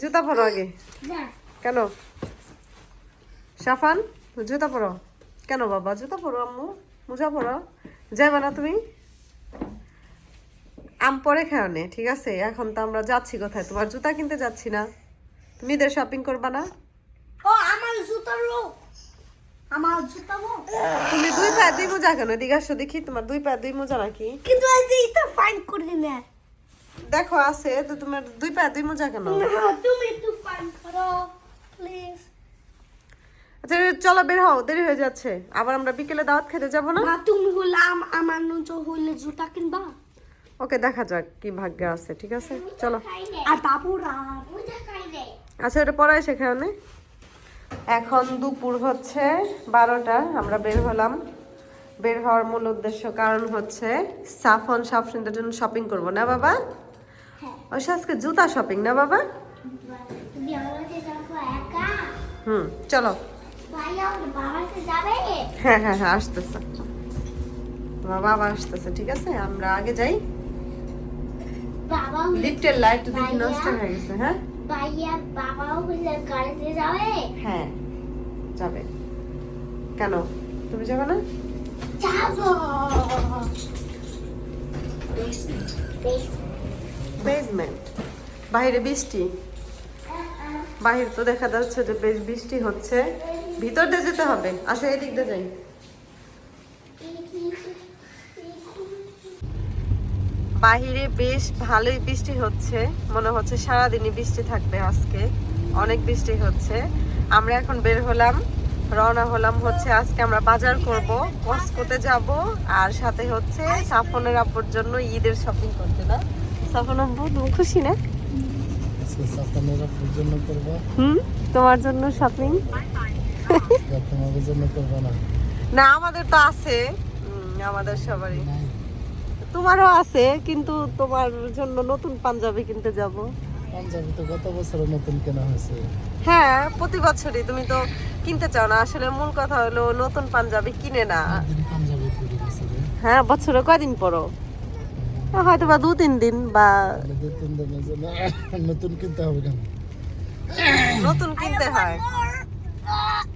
জুতা পরো আগে। কেন? সাফান জুতা পরো। কেন বাবা? জুতা পরো আম্মু। মোজা পরো। যাবে না তুমি? আম পরে নে ঠিক আছে? এখন তো আমরা যাচ্ছি কোথায়? তোমার জুতা কিনতে যাচ্ছি না। তুমি এদের শপিং করবা না? ও আমার আমার জুতা তুমি দুই পায়ে দুই মোজা কেন? এদিকে আসো দেখি তোমার দুই পায়ে দুই মোজা নাকি? কিন্তু ফাইন করে না। দেখো আছে তো তোমার দুই পা দুই মোজা কেন? তুমি একটু ফাইন করো প্লিজ আচ্ছা চলো বের হও দেরি হয়ে যাচ্ছে। আবার আমরা বিকেলে দাওয়াত খেতে যাব না? মা তুমি হলে আম- আমার নজর হইলে জুতা কিনবা? ওকে দেখা যাক কি ভাগ্যে আছে ঠিক আছে? চলো। আর বাবুরা? আচ্ছা এটা পড়ায় সেখানে এখন। দুপুর হচ্ছে বারোটা আমরা বের হলাম। বের হওয়ার মূল উদ্দেশ্য কারণ হচ্ছে সাফন সাফরিনদের জন্য শপিং করব না বাবা? ওই আজকে জুতা শপিং না বাবা? হুম চলো। হ্যাঁ হ্যাঁ হ্যাঁ আসতেছে। তোমার বাবা আসতেছে ঠিক আছে? আমরা আগে যাই। লিফটের লাইট দেখি নষ্ট হয়ে গেছে হ্যাঁ? হ্যাঁ যাবে। কেন? তুমি যাবে না? যাব। বেসমেন্ট বাইরে বৃষ্টি? বাহির তো দেখা যাচ্ছে যে বেশ বৃষ্টি হচ্ছে। ভিতর দিয়ে যেতে হবে। আসো এই দিক দিয়ে যাই। বাহিরে বেশ ভালোই বৃষ্টি হচ্ছে। মনে হচ্ছে সারাদিনই বৃষ্টি থাকবে আজকে। অনেক বৃষ্টি হচ্ছে। আমরা এখন বের হলাম। রওনা হলাম হচ্ছে আজকে আমরা বাজার করব। কসকোতে যাব। আর সাথে হচ্ছে সাফনের আব্বুর জন্য ঈদের শপিং করতে, না? তুমি খুশি না? জন্য করবা? হুম? তোমার জন্য শপিং তোমাদের জন্য করবা না? না আমাদের তো আছে। আমাদের সবারই। তোমারও আছে কিন্তু তোমার জন্য নতুন পাঞ্জাবি কিনতে যাব। পাঞ্জাবি তো গত বছর নতুন কেনা হয়েছে। হ্যাঁ প্রতি বছরই। তুমি তো কিনতে চাও না। আসলে মূল কথা হলো নতুন পাঞ্জাবি কিনে না। হ্যাঁ বছরে কয়দিন পরো? হয়তো বা দু তিন দিন বা নতুন কিনতে হবে কেন? নতুন কিনতে হয়।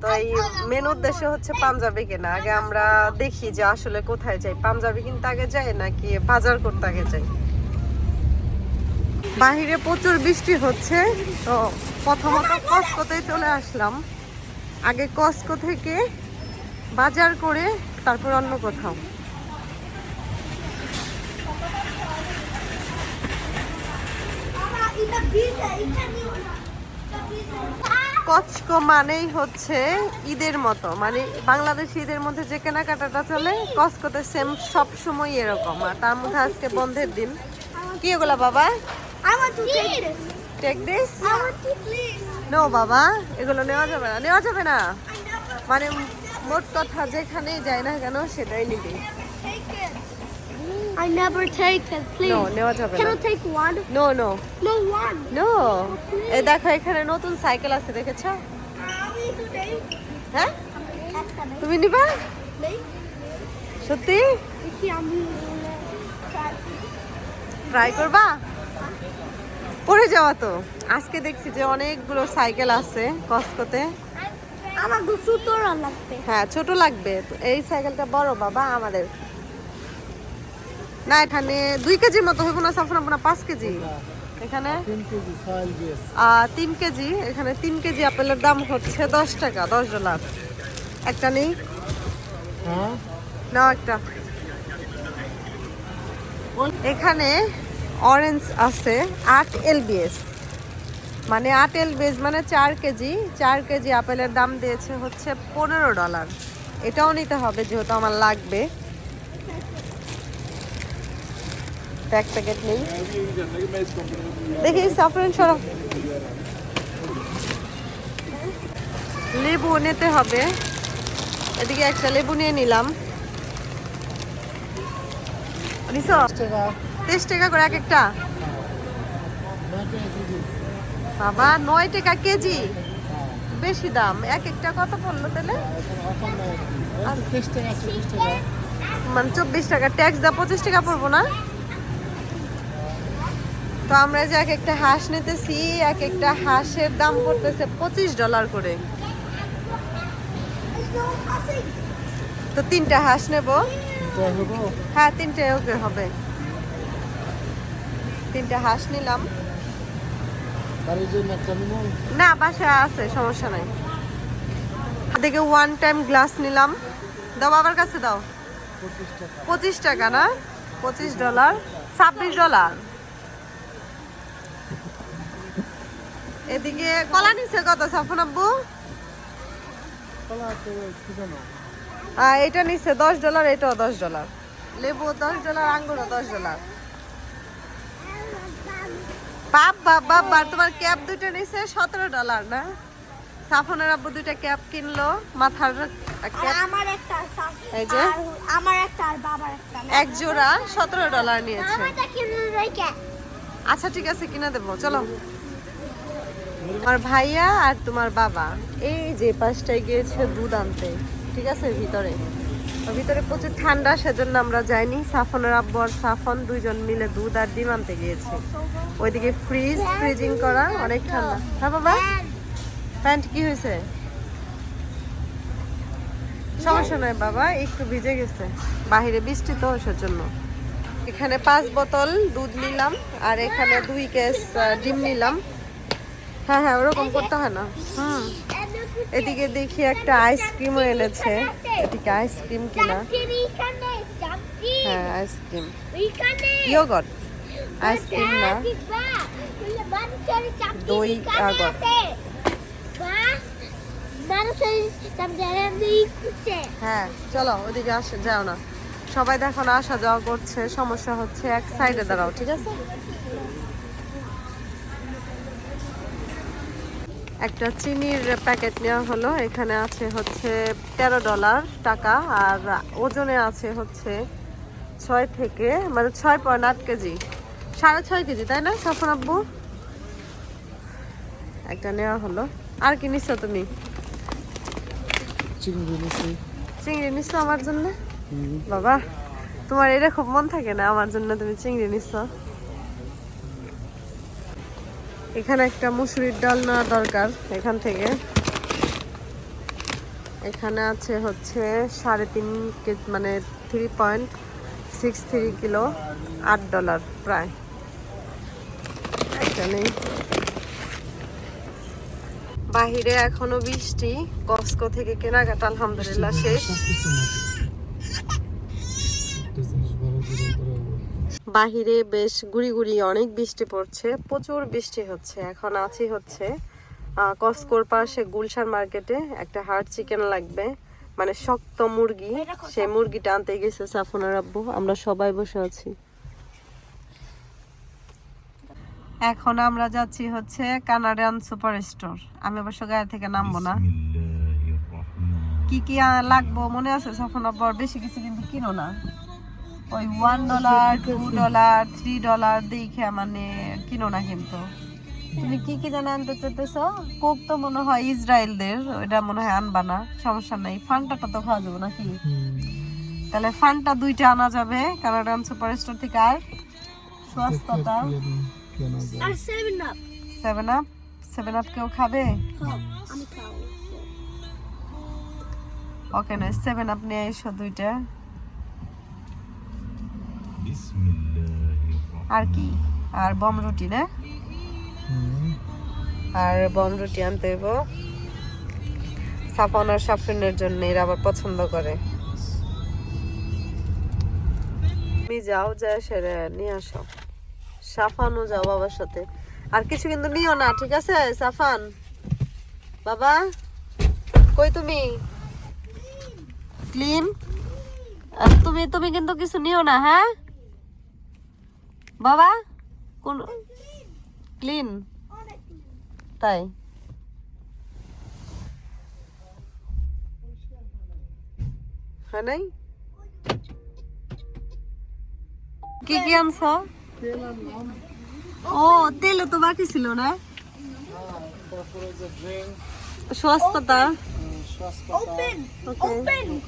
তো এই মেন উদ্দেশ্য হচ্ছে পাঞ্জাবি কেনা। আগে আমরা দেখি যে আসলে কোথায় যাই। পাঞ্জাবি কিনতে আগে যাই নাকি বাজার করতে আগে যাই? বাহিরে প্রচুর বৃষ্টি হচ্ছে তো প্রথমত কসকোতেই চলে আসলাম। আগে কস্কো থেকে বাজার করে তারপর অন্য কোথাও। কচকো মানেই হচ্ছে ঈদের মতো মানে বাংলাদেশ ঈদের মধ্যে যে কেনাকাটাটা চলে কচকোতে সেম সব সময় এরকম আর তার মধ্যে আজকে বন্ধের দিন কি এগুলা বাবা. টেক. নো বাবা, এগুলো নেওয়া যাবে না নেওয়া যাবে না মানে মোট কথা যেখানেই যায় না কেন, সেটাই নিবি. I never take it, please. No নেওয়া যাবে Can না। I take one? No no No one. No এই দেখো এখানে নতুন সাইকেল আছে দেখেছ? Are we today? হ্যাঁ? তুমি নিবা? সত্যি? ট্রাই করবা? পড়ে যাওয়া তো। আজকে দেখছি যে অনেকগুলো সাইকেল আছে কসকোতে। আমার সুতোর লাগবে। হ্যাঁ ছোট লাগবে। তো এই সাইকেলটা বড় বাবা আমাদের। না এখানে দুই কেজির মতো হইব না সাফন আপনার পাঁচ কেজি। এখানে? তিন কেজি বিএস তিন কেজি। এখানে তিন কেজি আপেলের দাম হচ্ছে দশ টাকা দশ ডলার। একটা নেই? হ্যাঁ? নাও একটা। এখানে অরেঞ্জ আছে আট এলবিএস মানে আট এলবিএস মানে চার কেজি। চার কেজি আপেলের দাম দিয়েছে হচ্ছে পনেরো ডলার। এটাও নিতে হবে যেহেতু আমার লাগবে তো এক প্যাকেট নেই। দেখি সাফরেন সরব লেবু নিতে হবে। এদিকে একটা লেবু নিয়ে নিলাম। তেইশ টাকা। করে এক একটা? বাবা নয় টাকা কেজি। বেশি দাম। এক একটা কত পড়ল তাহলে? মানে চব্বিশ টাকা। ট্যাক্স দা পঁচিশ টাকা পড়ব না? তো আমরা যে এক একটা হাঁস নিতেছি, এক একটা হাঁসের দাম পড়তেছে পঁচিশ ডলার করে। তো তিনটা হাঁস নেব। হ্যাঁ তিনটে ওকে হবে। তিনটা হাঁস নিলাম। না, বাসায় আছে, সমস্যা নাই। দেখে ওয়ান টাইম গ্লাস নিলাম। দাও, বাবার কাছে দাও। পঁচিশ টাকা না? পঁচিশ ডলার। ছাব্বিশ ডলার। এদিকে কলা নিচ্ছে কত সাফন আব্বু? এটা নিচ্ছে দশ ডলার এটাও দশ ডলার। লেবু দশ ডলার আঙ্গুরও দশ ডলার। বাপ বাপ বাপ বাপ, তোমার ক্যাপ দুটো নিচ্ছে সতেরো ডলার না? সাফনের আব্বু দুইটা ক্যাপ কিনলো মাথার আমার একটা এই যে। আমার একটা আর বাবার একটা। এক জোড়া সতেরো ডলার নিয়েছে। আচ্ছা ঠিক আছে কিনে দেবো চলো। আমার ভাইয়া আর তোমার বাবা। এই যে পাশটায় গিয়েছে দুধ আনতে, ঠিক আছে ভিতরে? ভিতরে প্রচুর ঠান্ডা, সেজন্য আমরা যাইনি। সাফনের আব্বু আর সাফন দুইজন মিলে দুধ আর ডিম আনতে গিয়েছে। ওইদিকে ফ্রিজ, ফ্রিজিং করা, অনেক ঠান্ডা। হ্যাঁ বাবা? প্যান্ট কি হয়েছে? সমস্যা নয় বাবা, একটু ভিজে গেছে। বাহিরে বৃষ্টি তো, সেজন্য। এখানে পাঁচ বোতল দুধ নিলাম, আর এখানে দুই কেস ডিম নিলাম। হ্যাঁ হ্যাঁ ওরকম করতে হয় না। হুম। এদিকে দেখি একটা আইসক্রিমও এনেছে। এদিকে আইসক্রিম কিনা। হ্যাঁ আইসক্রিম। ইয়োগট। আইসক্রিম না। দই, আগর। হ্যাঁ চলো, ওদিকে আসে, যাও না। সবাই দেখো আসা যাওয়া করছে। সমস্যা হচ্ছে এক সাইডে দাঁড়াও, ঠিক আছে? একটা চিনির প্যাকেট নেওয়া হলো। এখানে আছে হচ্ছে তেরো ডলার টাকা আর ওজনে আছে হচ্ছে ছয় থেকে মানে ছয় পয়েন্ট আট কেজি। সাড়ে ছয় কেজি তাই না সাফন আব্বু? একটা নেওয়া হলো। আর কি নিচ্ছ তুমি? চিংড়ি নিছি। চিংড়ি নিচ্ছ আমার জন্য? বাবা তোমার এরকম মন থাকে না আমার জন্য তুমি চিংড়ি নিচ্ছ এখানে একটা মুসুরির ডাল নেওয়া দরকার এখান থেকে। এখানে আছে হচ্ছে সাড়ে তিন কেজি মানে three point six three kilo, আট ডলার প্রায়। একটা নেই। বাহিরে এখনও বৃষ্টি, কস্কো থেকে কেনাকাটা, আলহামদুলিল্লাহ, শেষ সবকিছু মতো। একটা জিনিস ভালো করে করা হবে। বাহিরে বেশ গুড়ি গুড়ি অনেক বৃষ্টি পড়ছে প্রচুর বৃষ্টি হচ্ছে। এখন আছি হচ্ছে কসকোর পাশে গুলশান মার্কেটে একটা হার্ড চিকেন লাগবে মানে শক্ত মুরগি। সেই মুরগিটা আনতে গেছে সাফুনার আব্বু আমরা সবাই বসে আছি। এখন আমরা যাচ্ছি হচ্ছে কানাডিয়ান সুপার স্টোর। আমি অবশ্য গায়ে থেকে নামবো না। কি কি লাগবো? মনে আছে সাফন আব্বু বেশি কিছু কিন্তু কিনো না। ওই one dollar two dollar three dollar দেখে মানে কিনো না কিন্তু। তুমি কি কি জানা আনতে চাইতেছ? কোক তো মনে হয় ইসরায়েলদের ওইটা মনে হয় আনবা না সমস্যা নাই। ফান্টাটা তো খাওয়া যাবে নাকি? তাহলে ফান্টা দুইটা আনা যাবে কানাডিয়ান সুপার স্টোর থেকে আর যায়। আর Seven Up Seven Up Seven Up কেউ খাবে? ওকে না সেভেন আপ নিয়ে এসো দুইটা। আর কি? আর বম রুটি না? আর বন রুটি আনতে হইব। সাফন আর সাফরিনের জন্য এরা আবার পছন্দ করে। তুমি যাও যা সেরে নিয়ে আসো। সাফানও যাও বাবার সাথে। আর কিছু কিন্তু নিও না ঠিক আছে? সাফান। বাবা কই তুমি? ক্লিন? তুমি তুমি কিন্তু কিছু নিও না হ্যাঁ? বাবা, কোন ক্লিন। তাই। নাই? কি কি আনছ? ও, তেল তো বাকি ছিল না?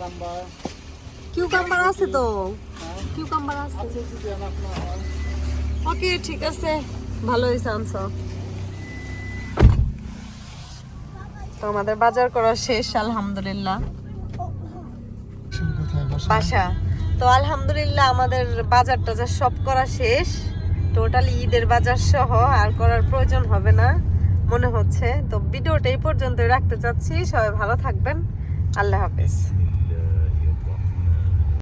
কাম্বার কিউকাম্বার আছে তো। কিউকাম্বার আছে। ওকে, ঠিক আছে। ভালো হয়েছে, আনছো। তো আমাদের বাজার করা শেষ, আলহামদুলিল্লাহ। বাসা। তো আলহামদুলিল্লাহ, আমাদের বাজার টাজার সব করা শেষ। টোটালি ঈদের বাজার সহ, আর করার প্রয়োজন হবে না, মনে হচ্ছে। তো ভিডিওটা এই পর্যন্ত রাখতে চাচ্ছি। সবাই ভালো থাকবেন। আল্লাহ হাফেজ।